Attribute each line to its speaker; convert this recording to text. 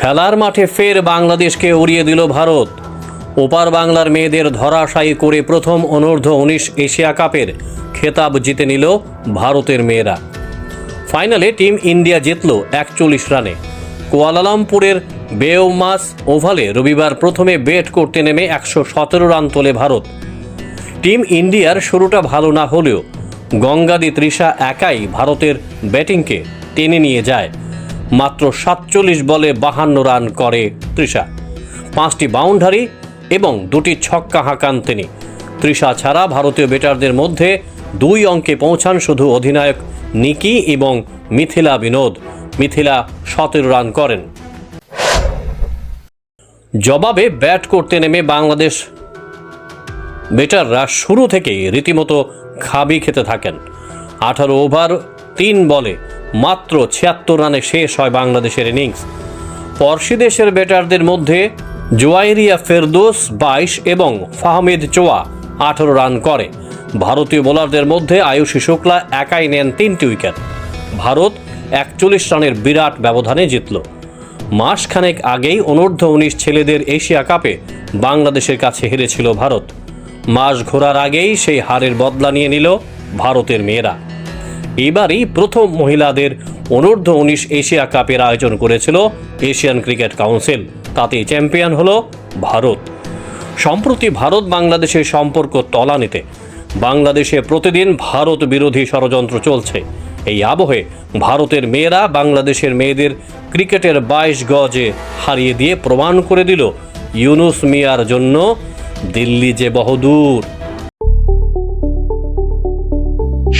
Speaker 1: খেলার মাঠে ফের বাংলাদেশকে উড়িয়ে দিল ভারত। ওপার বাংলার মেয়েদের ধরাশায়ী করে প্রথম অনূর্ধ্ব উনিশ এশিয়া কাপের খেতাব জিতে নিল ভারতের মেয়েরা। ফাইনালে টিম ইন্ডিয়া জিতল একচল্লিশ রানে। কুয়ালালামপুরের বেওমাস ওভালে রবিবার প্রথমে ব্যাট করতে নেমে একশো সতেরো রান তোলে ভারত। টিম ইন্ডিয়ার শুরুটা ভালো না হলেও গঙ্গাদি তৃষা একাই ভারতের ব্যাটিংকে টেনে নিয়ে যায়। মাত্র সাতচল্লিশ বলে বাহান্ন রান করে তৃষা। পাঁচটি বাউন্ডারি এবং দুটি ছক্কা হাঁকান তিনি। তৃষা ছাড়া ভারতীয় ব্যাটারদের মধ্যে দুই অঙ্কে পৌঁছান শুধু অধিনায়ক নিকি এবং মিথিলা বিনোদ। মিথিলা সতেরো রান করেন। জবাবে ব্যাট করতে নেমে বাংলাদেশ বেটাররা শুরু থেকেই রীতিমতো খাবি খেতে থাকেন। আঠারো ওভার, তিন বলে মাত্র ছিয়াত্তর রানে শেষ হয় বাংলাদেশের ইনিংস। পরশি দেশের ব্যাটারদের মধ্যে জোয়াইরিয়া ফেরদোস বাইশ এবং ফাহমিদ চোয়া আঠারো রান করে। ভারতীয় বোলারদের মধ্যে আয়ুষী শুক্লা একাই নেন তিনটি উইকেট। ভারত একচল্লিশ রানের বিরাট ব্যবধানে জিতল। মাসখানেক আগেই অনূর্ধ্ব উনিশ ছেলেদের এশিয়া কাপে বাংলাদেশের কাছে হেরেছিল ভারত। মাস ঘোরার আগেই সেই হারের বদলা নিয়ে নিল ভারতের মেয়েরা। এবারই প্রথম মহিলাদের অনূর্ধ্ব উনিশ এশিয়া কাপের আয়োজন করেছিল এশিয়ান ক্রিকেট কাউন্সিল। তাতেই চ্যাম্পিয়ন হল ভারত। সম্প্রতি ভারত বাংলাদেশের সম্পর্ক তলানিতে। বাংলাদেশে প্রতিদিন ভারত বিরোধী ষড়যন্ত্র চলছে। এই আবহে ভারতের মেয়েরা বাংলাদেশের মেয়েদের ক্রিকেটের বাইশ গজে হারিয়ে দিয়ে প্রমাণ করে দিল ইউনুস মিয়ার জন্য দিল্লি যে বহুদূর।